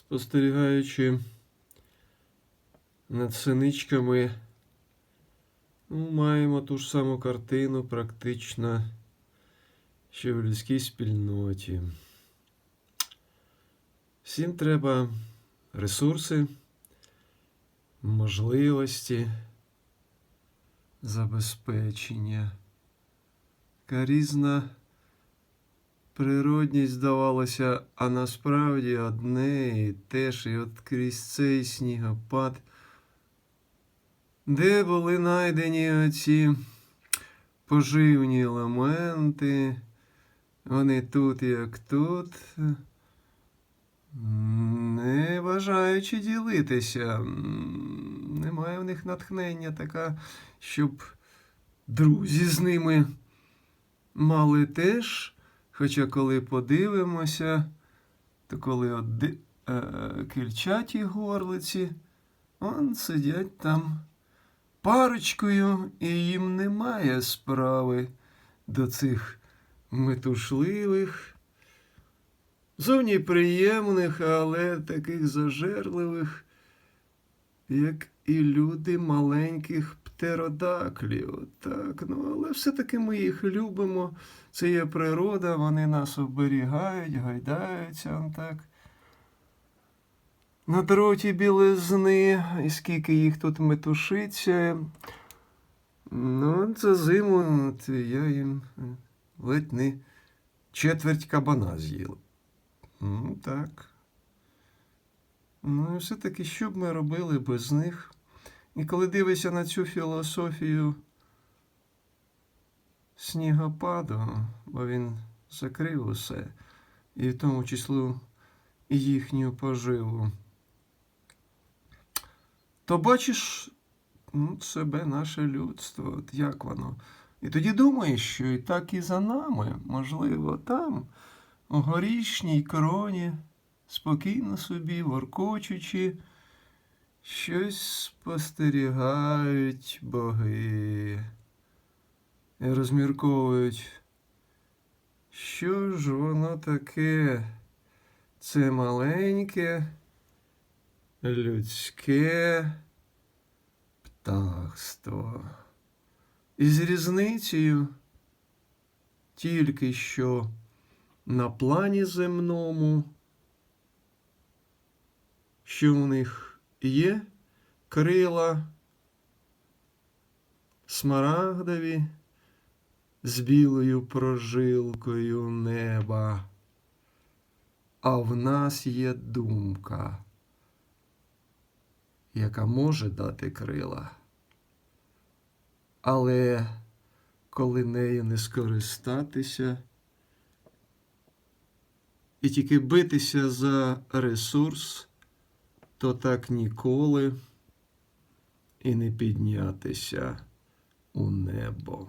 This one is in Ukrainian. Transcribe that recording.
спостерігаючи над синичками, ну, маємо ту ж саму картину практично, що в людській спільноті. Всім треба ресурси, можливості, забезпечення. Така різна природність здавалося, а насправді одне і те ж, і от крізь цей снігопад, де були знайдені оці поживні елементи, вони тут як тут, не бажаючи ділитися. Немає в них натхнення така, щоб друзі з ними мали теж. Хоча коли подивимося, то коли от ди- е, кільчаті горлиці, он сидять там парочкою, і їм немає справи до цих метушливих, зовні приємних, але таких зажерливих, як і люди маленьких птеродаклів. Так, ну але все-таки ми їх любимо. Це є природа, вони нас оберігають, гайдаються так. На дроті білизни, і скільки їх тут метушиться. Ну, за зиму от я їм ледь не четверть кабана з'їв. Ну, так. Ну, і все-таки, що б ми робили без них? І коли дивишся на цю філософію снігопаду, бо він закрив усе, і в тому числу і їхню поживу, то бачиш ну, себе, наше людство, от як воно. І тоді думаєш, що і так і за нами, можливо, там, у горішній кроні, спокійно собі, воркочучи, щось спостерігають боги і розмірковують, що ж воно таке, це маленьке, людське птахство. І з різницею тільки що на плані земному, що у них є крила смарагдові з білою прожилкою неба. А в нас є думка, яка може дати крила. Але коли нею не скористатися і тільки битися за ресурс, то так ніколи і не піднятися у небо.